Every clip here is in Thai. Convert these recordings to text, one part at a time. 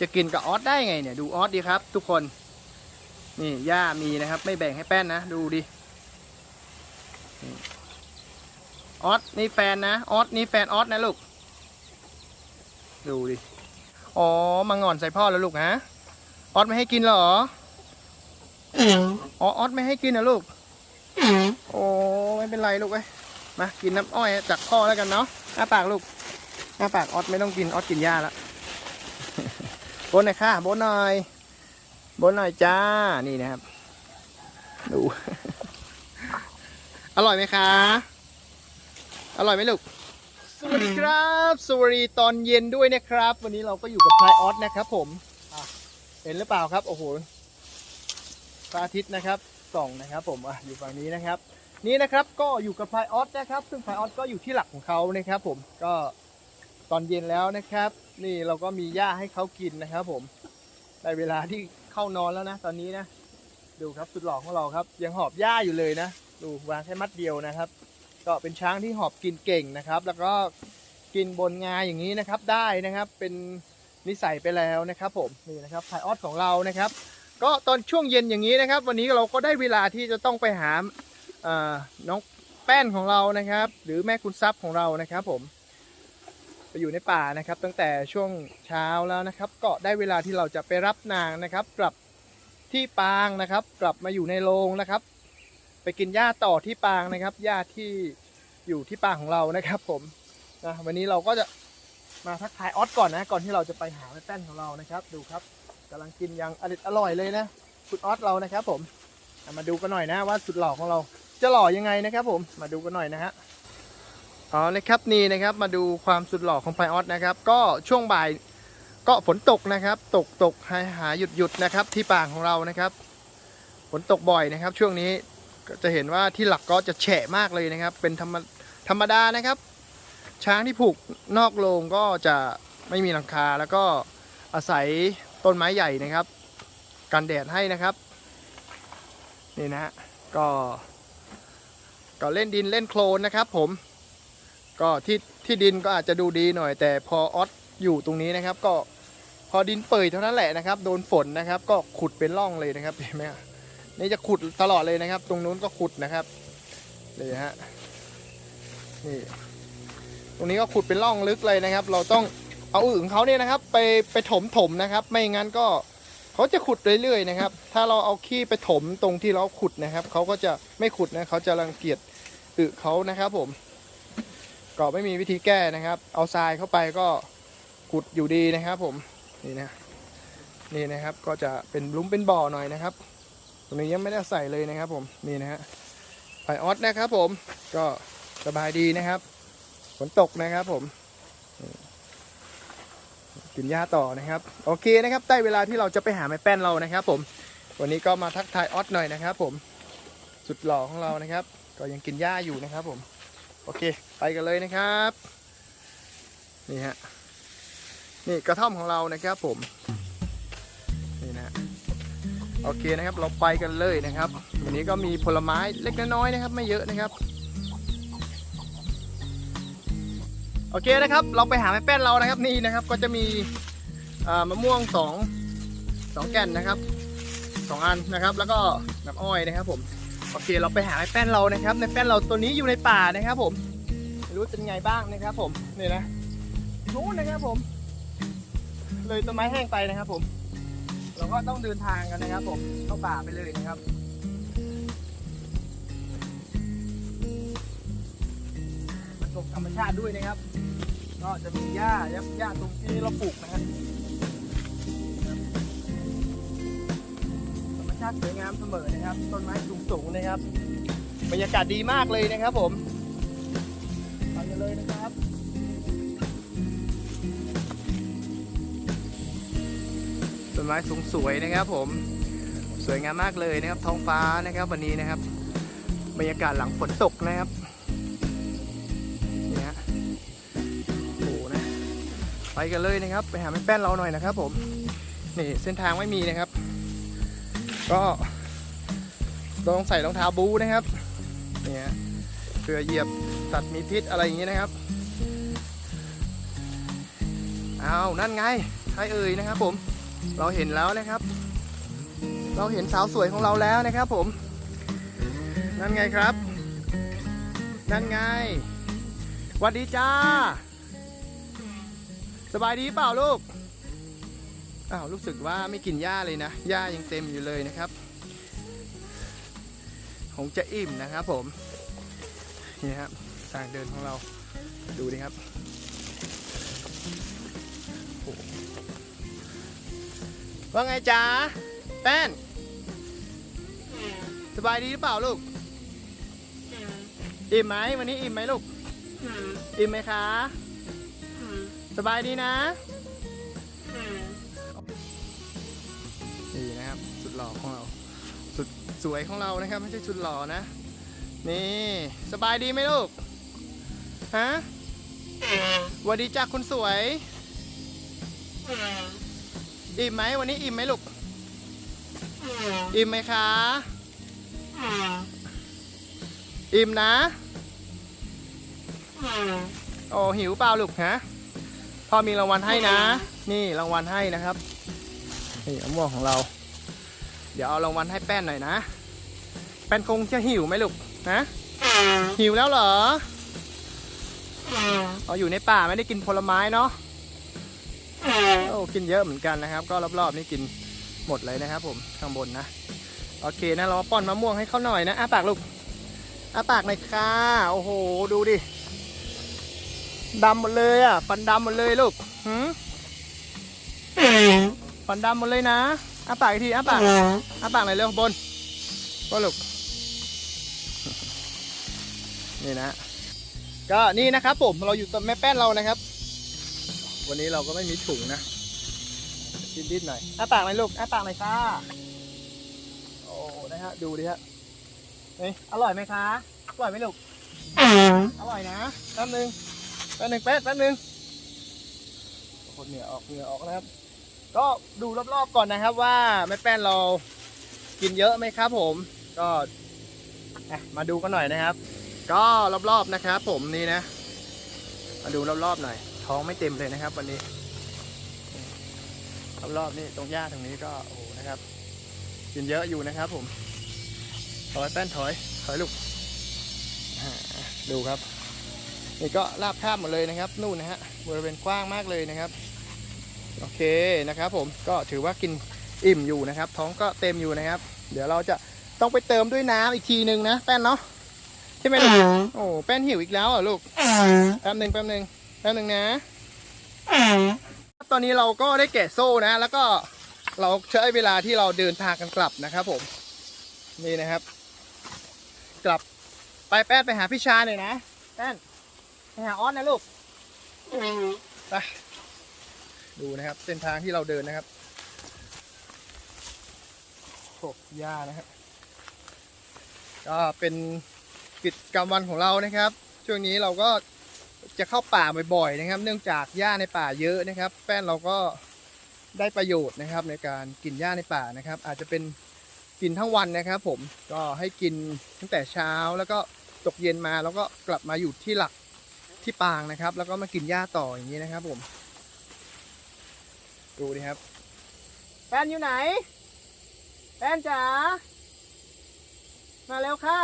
จะกินกับออสได้ไงเนี่ยดูออสดีครับ ทุกคนนี่ย่ามีนะครับ ไม่แบ่งให้แป้นนะ ดูดิออสนี่แฟนนะออสนี่แฟนออสนะลูก ดูดิอ๋อมางอนใส่พ่อแล้วลูกฮะออสไม่ให้กินหรออ๋อออสไม่ให้กินนะลูกโอ้ไม่เป็นไรลูกเอ้มากินน้ำอ้อยจากพ่อแล้วกันเนาะอ้าปากลูกอ้าปากออสไม่ต้องกินออสกินหญ้าละ บนหน่อยค่ะบนหน่อยบนหน่อยจ้านี่นะครับ ดู อร่อยไหมคะ อร่อยไหมลูกสวัสดีครับสวัสดีตอนเย็นด้วยนะครับ วันนี้เราก็อยู่กับพลายออสนะครับ ผมเห็นหรือเปล่าครับโอ้โหพระอาทิตย์นะครับส่องนะครับ ผมออยู่ฝั่งนี้นะครับ นี่นะครับก็อยู่กับพลายออสนะครับ ซึ่งพลายออสก็อยู่ที่หลักของเขานะครับ ผมก็ตอนเย็นแล้วนะครับ นี่เราก็มีหญ้าให้เขากินนะครับผมได้เวลาที่เข้านอนแล้วนะ ตอนนี้นะ ดูครับสุดหล่อของเราครับ ยังหอบหญ้าอยู่เลยนะ ดูวางแค่มัดเดียวนะครับ ก็เป็นช้างที่หอบกินเก่งนะครับ แล้วก็กินบนงาอย่างนี้นะครับ ได้นะครับ เป็นนิสัยไปแล้วนะครับ ผมนี่นะครับไพออสของเรานะครับ ก็ตอนช่วงเย็นอย่างนี้นะครับ วันนี้เราก็ได้เวลาที่จะต้องไปหาน้องแป้นของเรานะครับ หรือแม่คุณทรัพย์ของเรานะครับ ผม ไปอยู่ในป่านะครับ ตั้งแต่ช่วงเช้าแล้วนะครับ ก็ได้เวลาที่เราจะไปรับนางนะครับ กลับที่ปางนะครับ กลับมาอยู่ในโรงนะครับ ไปกินหญ้าต่อที่ปางนะครับหญ้าที่อยู่ที่ปางของเรานะครับ ผมนะวันนี้เราก็จะมาทักทายออสก่อนนะ ก่อนที่เราจะไปหาแม่แป้นของเรานะครับ ดูครับกำลังกินอย่างอร่อยอร่อยเลยนะคุณออสเรานะครับ ผมมาดูกันหน่อยนะว่าสุดหล่อของเรา จะหล่อยังไงนะครับ ผมมาดูกันหน่อยนะฮะ อ๋อนะครับนี่นะครับมาดูความสุดหล่อของไพออสนะครับ ก็ช่วงบ่ายก็ฝนตกนะครับ ตกตกหายหายหยุดหยุดนะครับที่ป่างของเรานะครับ ฝนตกบ่อยนะครับ ช่วงนี้ก็จะเห็นว่าที่หลักก็จะแฉะมากเลยนะครับ เป็นธรรมธรรมดานะครับ ช้างที่ผูกนอกโรงก็จะไม่มีหลังคาแล้วก็อาศัยต้นไม้ใหญ่นะครับกันแดดให้นะครับนี่นะฮะก็ก็เล่นดินเล่นโคลนนะครับผม ก็ที่ที่ดินก็อาจจะดูดีหน่อย แต่พอออสอยู่ตรงนี้นะครับ ก็พอดินเปื่อยเท่านั้นแหละนะครับ โดนฝนนะครับ ก็ขุดเป็นร่องเลยนะครับเห็นไหมนี่จะขุดตลอดเลยนะครับ ตรงนู้นก็ขุดนะครับนี่ฮะนี่ตรงนี้ก็ขุดเป็นร่องลึกเลยนะครับ เราต้องเอาอึ่งเขาเนี่ยนะครับ ไปไปถมถมนะครับ ไม่งั้นก็เขาจะขุดเรื่อยๆนะครับ ถ้าเราเอาขี้ไปถมตรงที่เราขุดนะครับ เขาก็จะไม่ขุดนะเขาจะรังเกียจอึเขานะครับผม ก็ไม่มีวิธีแก้นะครับ เอาทรายเข้าไปก็ขุดอยู่ดีนะครับ ผมนี่นะนี่นะครับก็จะเป็นลุมเป็นบ่อหน่อยนะครับ ตรงนี้ยังไม่ได้ใส่เลยนะครับ ผมนี่นะฮะไผ่ออสนะครับ ผมก็สบายดีนะครับฝนตกนะครับผมกินหญ้าต่อนะครับ โอเคนะครับได้เวลาที่เราจะไปหาแม่แป้นเรานะครับ ผม วันนี้ก็มาทักทายออสหน่อยนะครับ ผมสุดหล่อของเรานะครับ ก็ยังกินหญ้าอยู่นะครับ ผม โอเค ไปกันเลยนะครับ นี่ฮะ นี่กระท่อมของเรานะครับผม นี่นะโอเคนะครับ เราไปกันเลยนะครับ วันนี้ก็มีผลไม้เล็กน้อยนะครับ ไม่เยอะนะครับ โอเคนะครับ เราไปหาแม่แป้นเรานะครับนี่นะครับ ก็จะมีมะม่วงสองสองแก่นนะครับสองอันนะครับ แล้วก็น้ำอ้อยนะครับผม โอเคเราไปหาแม่แป้นเรานะครับ ในแป้นเราตัวนี้อยู่ในป่านะครับ ผมไม่รู้เป็นไงบ้างนะครับ ผมนี่นะนู้นนะครับผม เลยต้นไม้แห้งไปนะครับ ผม เราก็ต้องเดินทางกันนะครับ ผมเข้าป่าไปเลยนะครับมันตกธรรมชาติด้วยนะครับ ก็จะมีหญ้าหญ้าหญ้าตรงที่เราปลูกนะครับาติสวยงามเสมอนะครับ ต้นไม้สูงๆนะครับ บรรยากาศดีมากเลยนะครับผมไปกันเลยนะครับต้นไม้สูงสวยนะครับผมสวยงามมากเลยนะครับ ท้องฟ้านะครับวันนี้นะครับ บรรยากาศหลังฝนตกนะครับนี่ฮะโอ้โหนะไปกันเลยนะครับ ไปหาแม่แป้นเราหน่อยนะครับ ผมนี่เส้นทางไม่มีนะครับ ก็ต้องใส่รองเท้าบูนะครับเนี่ฮะเพื่อเหยียบสัตว์มีพิษอะไรอย่างนี้นะครับเอานั่นไงใครเอ่ยนะครับ ผมเราเห็นแล้วนะครับ เราเห็นสาวสวยของเราแล้วนะครับ ผม นั่นไงครับ นั่นไงวัสดีจ้า สบายดีเปล่าลูก อ้าวรู้สึกว่าไม่กินหญ้าเลยนะหญ้ายังเต็มอยู่เลยนะครับคงจะอิ่มนะครับผมนี่ครับทางเดินของเราดูดิครับโอ้โหว่าไงจ๊ะแป้นสบายดีหรือเปล่าลูกอิ่มไหมวันนี้อิ่มไหมลูกอิ่มไหมคะสบายดีนะ หล่อของเรา สุดสวยของเรานะครับ ไม่ใช่สุดหล่อนะ นี่สบายดีไหมลูก ฮะสวัสดีจ้าคุณสวย อิ่มไหมวันนี้อิ่มไหมลูก อิ่มไหมคะ อิ่มนะ โอ้หิวเปล่าลูกฮะพ่อมีรางวัลให้นะ นี่รางวัลให้นะครับ นี่มะม่วงของเรา เดี๋ยวเอารางวัลให้แป้นหน่อยนะ แป้นคงจะหิวไหมลูกนะหิวแล้วเหรอเอาอยู่ในป่าไม่ได้กินผลไม้เนาะโอ้กินเยอะเหมือนกันนะครับ ก็รอบๆนี่กินหมดเลยนะครับ ผมข้างบนนะโอเคนะเรามาป้อนมะม่วงให้เขาหน่อยนะอ้าปากลูกอ้าปากหน่อยค่ะโอ้โหดูดิดำหมดเลยอะฟันดำหมดเลยลูกหืมฟันดำหมดเลยนะ อ้าปากอีกทีอ้าปากอ้าปากหน่อยเร็วบนก็ลูกนี่นะก็นี่นะครับผมเราอยู่กับแม่แป้นเรานะครับ วันนี้เราก็ไม่มีถุงนะดิ้นๆหน่อยอ้าปากหน่อยลูกอ้าปากหน่อยค่ะโอ้นะฮะดูดิฮะนี่อร่อยไหมคะอร่อยไหมลูกอร่อยนะแป๊บนึงแป๊บนึงแป๊บแป๊บนึงคนเหนือออกเหนือออกนะครับ ก็ดูรอบๆก่อนนะครับว่าแม่แป้นเรากินเยอะไหมครับ ผมก็มาดูกันหน่อยนะครับ ก็รอบๆนะครับ ผมนี่นะ มาดูรอบๆหน่อย ท้องไม่เต็มเลยนะครับ วันนี้รอบๆนี่ตรงหญ้าตรงนี้ก็โอ้นะครับ กินเยอะอยู่นะครับ ผมถอยแป้นถอยถอยลูกดูครับนี่ก็ราบคาบหมดเลยนะครับ นู่นนะฮะบริเวณกว้างมากเลยนะครับ โอเคนะครับผมก็ถือว่ากินอิ่มอยู่นะครับ ท้องก็เต็มอยู่นะครับ เดี๋ยวเราจะต้องไปเติมด้วยน้ำอีกทีหนึ่งนะแป้นเนาะใช่ไหมลูกโอ้แป้นหิวอีกแล้วเหรอลูกแป๊บหนึ่งแป๊บหนึ่งแป๊บหนึ่งนะ ตอนนี้เราก็ได้แกะโซ่นะ แล้วก็เราใช้เวลาที่เราเดินทางกันกลับนะครับผมนี่นะครับ กลับไปแป้นไปหาพี่ชายหน่อยนะแป้นไปหาออสนะลูกไป ดูนะครับ เส้นทางที่เราเดินนะครับโอ้หญ้านะครับ ก็เป็นกิจกรรมวันของเรานะครับ ช่วงนี้เราก็จะเข้าป่าบ่อยๆนะครับ เนื่องจากหญ้าในป่าเยอะนะครับแป้นเราก็ได้ประโยชน์นะครับ ในการกินหญ้าในป่านะครับ อาจจะเป็นกินทั้งวันนะครับ ผมก็ให้กินตั้งแต่เช้าแล้วก็ตกเย็นมาแล้วก็กลับมาอยู่ที่หลักที่ปางนะครับ แล้วก็มากินหญ้าต่ออย่างนี้นะครับผม ดูดิครับ แป้นอยู่ไหน แป้นจ๋า มาเร็วค่ะ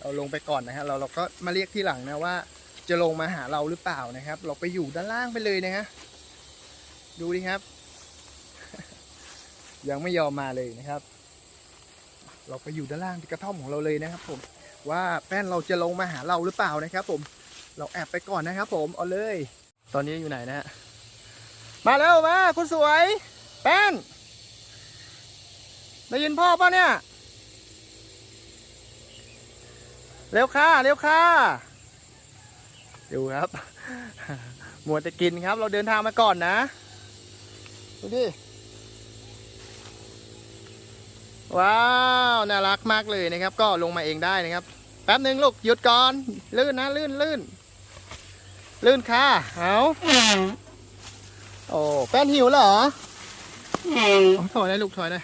เราลงไปก่อนนะฮะ เราเราก็มาเรียกที่หลังนะว่า จะลงมาหาเราหรือเปล่านะครับ เราไปอยู่ด้านล่างไปเลยนะฮะ ดูดิครับ ยังไม่ยอมมาเลยนะครับ เราไปอยู่ด้านล่างที่กระท่อมของเราเลยนะครับผม ว่าแป้นเราจะลงมาหาเราหรือเปล่านะครับ ผม เราแอบไปก่อนนะครับ ผม เอาเลย ตอนนี้อยู่ไหนนะฮะ มาเร็วมาคุณสวย แป้น ได้ยินพ่อป่ะเนี่ย เร็วค่ะ เร็วค่ะ ดูครับ มัวแต่กินครับ เราเดินทางมาก่อนนะ ดูดิ ว้าว น่ารักมากเลยนะครับ ก็ลงมาเองได้นะครับ แป๊บหนึ่งลูก หยุดก่อน ลื่นนะ ลื่นลื่น ลื่นค่ะเอาโอ้แป้นหิวเหรอถอยได้ลูกถอยได้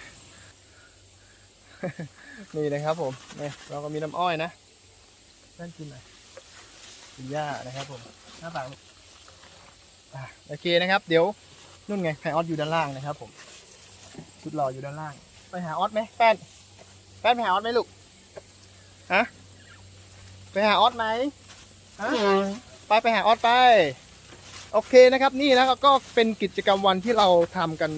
นี่นะครับผมนี่เราก็มีน้ำอ้อยนะแป้นกินหน่อยกินหญ้านะครับผมหน้าปากลูกอะโอเคนะครับ เดี๋ยวนู่นไงไพออสอยู่ด้านล่างนะครับ ผม ชุดรออยู่ด้านล่าง ไปหาออสไหมแป้นแป้นไปหาออสไหมลูกฮะไปหาออสไหมฮะ ไปไปหาออสไป โอเคนะครับ นี่นะก็เป็นกิจกรรมวันที่เราทำกัน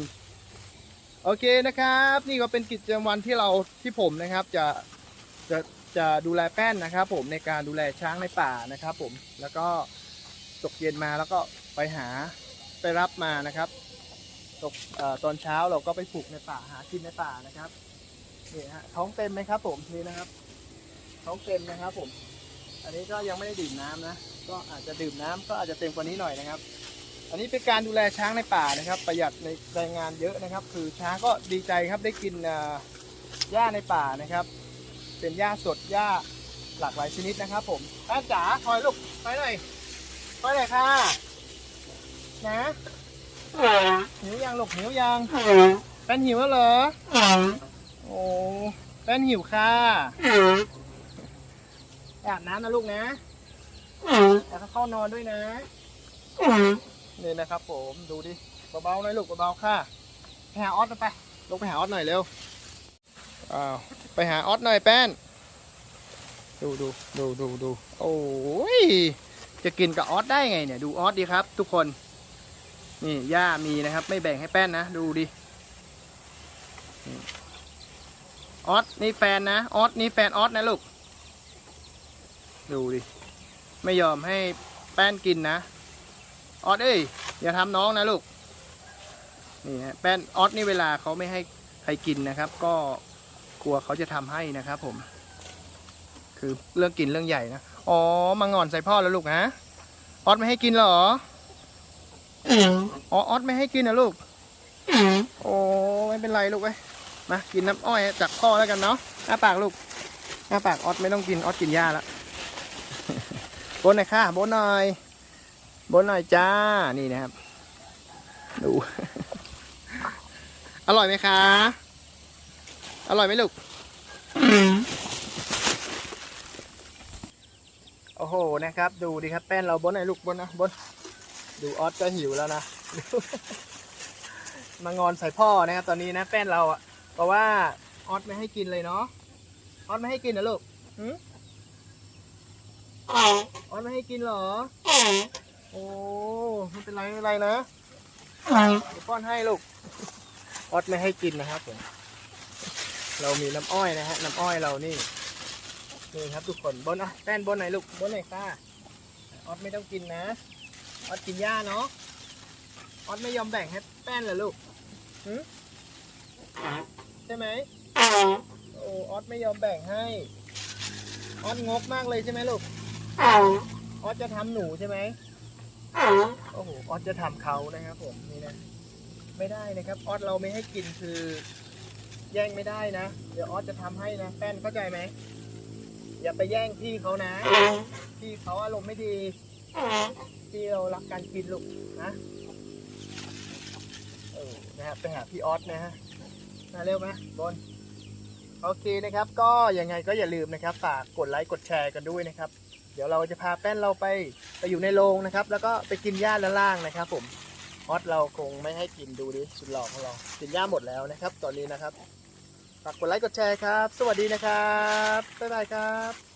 โอเคนะครับ นี่ก็เป็นกิจกรรมวันที่เราที่ผมนะครับ จะจะจะดูแลแป้นนะครับ ผมในการดูแลช้างในป่านะครับ ผมแล้วก็ตกเย็นมาแล้วก็ไปหาไปรับมานะครับตกอตอนเช้าเราก็ไปปลูกในป่าหากินในป่านะครับนี่ฮะท้องเต็มไหมครับ ผมนี่นะครับ ท้องเต็มนะครับ ผม อันนี้ก็ยังไม่ได้ดื่มน้ำนะ ก็อาจจะดื่มน้ำก็อาจจะเต็มกว่านี้หน่อยนะครับ อันนี้เป็นการดูแลช้างในป่านะครับ ประหยัดในแรงงานเยอะนะครับ คือช้างก็ดีใจครับได้กินอ่าหญ้าในป่านะครับ เป็นหญ้าสดหญ้าหลากหลายชนิดนะครับ ผมป้าจ๋าคอยลูกไปหน่อยไปหน่อยค่ะ นะหิวยังลูกหิวยังเป็นหิวแล้วเหรอโอ้เป็นหิวค่ะอาบน้ำนะลูกนะ แล้วก็เข้านอนด้วยนะนี่นะครับผมดูดิเบาๆหน่อยลูกเบาๆค่ะไปหาออสไปลงไปหาออสหน่อยเร็วอ้าวไปหาออสหน่อยแป้น ดูดูดูดูดูโอ้ยจะกินกับออสได้ไงเนี่ยดูออสดีครับ ทุกคน นี่หญ้ามีนะครับ ไม่แบ่งให้แป้นนะดูดิออสนี่แฟนนะออสนี่แฟนออสนะลูก ดูดิ ไม่ยอมให้แป้นกินนะ ออสเอ้ยอย่าทำน้องนะลูก นี่ฮะแป้นออสนี่เวลาเขาไม่ให้ใครกินนะครับ ก็กลัวเขาจะทำให้นะครับ ผม คือเรื่องกินเรื่องใหญ่นะ อ๋อมางอนใส่พ่อแล้วลูกฮะ ออสไม่ให้กินเหรอ อ๋อออสไม่ให้กินนะลูก โอ้ไม่เป็นไรลูกเว้มากินน้ำอ้อยจากพ่อแล้วกันเนาะอ้าปากลูกอ้าปากออสไม่ต้องกินออสกินหญ้าแล้ว บนหน่อยค่ะบนหน่อย บนหน่อยจ้า นี่นะครับ ดู อร่อยไหมคะ อร่อยไหมลูก โอ้โห นะครับ ดูดิครับ แป้นเราบนหน่อยลูกบนนะบน ดูออสก็หิวแล้วนะ มางอนใส่พ่อนะครับ ตอนนี้นะ แป้นเราอะเพราะว่าออสไม่ให้กินเลยเนาะ ออสไม่ให้กินนะลูกหืม ออสไม่ให้กินเหรอ โอ้ไม่เป็นไรไม่เป็นไรนะเดี๋ยวป้อนให้ลูกออดไม่ให้กินนะครับผมเรามีน้ำอ้อยนะฮะ น้ำอ้อยเรานี่นี่ครับทุกคนบนอะแป้นบนไหนอยลูกบนไหนอยค่ะออดไม่ต้องกินนะออดกินหญ้าเนาะออดไม่ยอมแบ่งให้แป้นเหรอลูกหืมใช่ไหมโอ้ออดไม่ยอมแบ่งให้ออดงกมากเลยใช่ไหมลูก ออสจะทำหนูใช่ไหมโอ้โหออสจะทำเขานะครับผมนี่นะไม่ได้นะครับออสเราไม่ให้กินคือ แย่งไม่ได้นะ เดี๋ยวออสจะทำให้นะแป้นเข้าใจไหมอย่าไปแย่งพี่เขานะพี่เขาอารมณ์ไม่ดีพี่เรารักการกินลูกนะเออนะครับไปหาพี่ออสนะฮะมาเร็วไหมบนโอเคนะครับ ก็ยังไงก็อย่าลืมนะครับฝากกดไลค์กดแชร์กันด้วยนะครับ เดี๋ยวเราจะพาแป้นเราไปไปอยู่ในโรงนะครับ แล้วก็ไปกินหญ้าด้านล่างนะครับ ผมฮอตเราคงไม่ให้กินดูดิสุดหล่อของเรากินหญ้าหมดแล้วนะครับ ตอนนี้นะครับฝากกดไลค์กดแชร์ครับ สวัสดีนะครับบ๊ายบายครับ